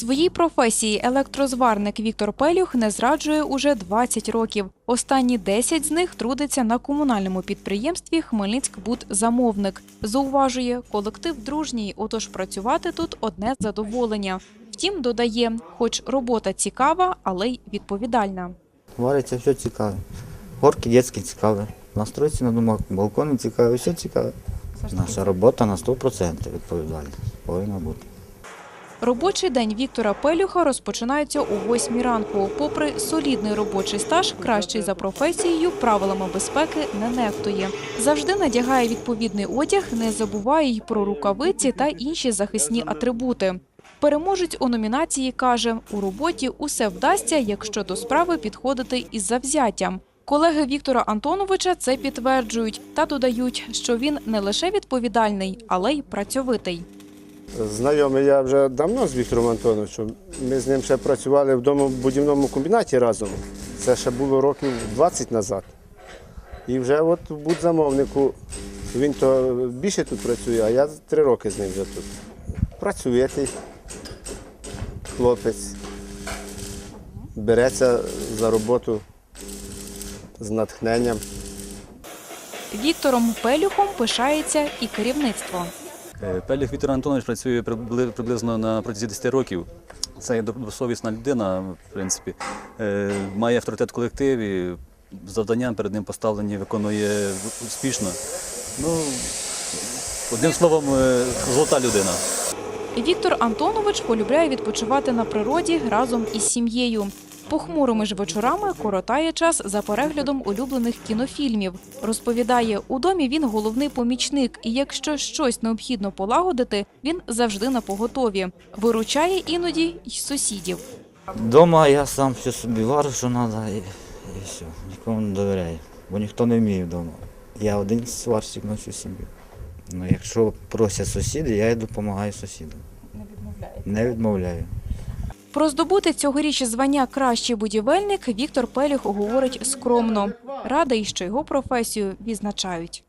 Своїй професії електрозварник Віктор Пелюх не зраджує уже 20 років. Останні 10 з них трудиться на комунальному підприємстві Хмельницькбудзамовник. Зауважує, колектив дружній, отож працювати тут одне задоволення. Втім, додає, хоч робота цікава, але й відповідальна. Вариться все цікаве. Горки дітські цікаві. Настройці на домах, балкони цікаві, все цікаве. Наша робота на 100% відповідальність повинна бути. Робочий день Віктора Пелюха розпочинається о 8 ранку. Попри солідний робочий стаж, кращий за професією, правилами безпеки не нехтує. Завжди надягає відповідний одяг, не забуває й про рукавиці та інші захисні атрибути. Переможець у номінації каже, у роботі усе вдасться, якщо до справи підходити із завзяттям. Колеги Віктора Антоновича це підтверджують та додають, що він не лише відповідальний, але й працьовитий. Знайомий я вже давно з Віктором Антоновичем. Ми з ним ще працювали в домобудівному комбінаті разом. Це ще було років 20 назад. І вже от в будзамовнику він то більше тут працює, а я три роки з ним вже тут. Працює цей хлопець, береться за роботу з натхненням. Віктором Пелюхом пишається і керівництво. Е, Пеліх Віктор Антонович працює прибли- приблизно на протязі 10 років. Це добросовісна людина, в принципі. Е, Має авторитет в колективі, завдання перед ним поставлені, виконує успішно. Ну, одним словом, е, золота людина. Віктор Антонович полюбляє відпочивати на природі разом із сім'єю. Похмурими ж вечорами коротає час за переглядом улюблених кінофільмів. Розповідає, у домі він головний помічник, і якщо щось необхідно полагодити, він завжди на поготові. Виручає іноді й сусідів. Дома я сам все собі варю, що треба, і, і все. Нікому не довіряю, бо ніхто не вміє вдома. Я один сварщик на всю сім'ю. Ну, якщо просять сусіди, я й допомагаю сусідам. Не відмовляю? Не відмовляю. Про здобути цьогоріч звання кращий будівельник Віктор Пелюх говорить скромно. Радий, що його професію відзначають.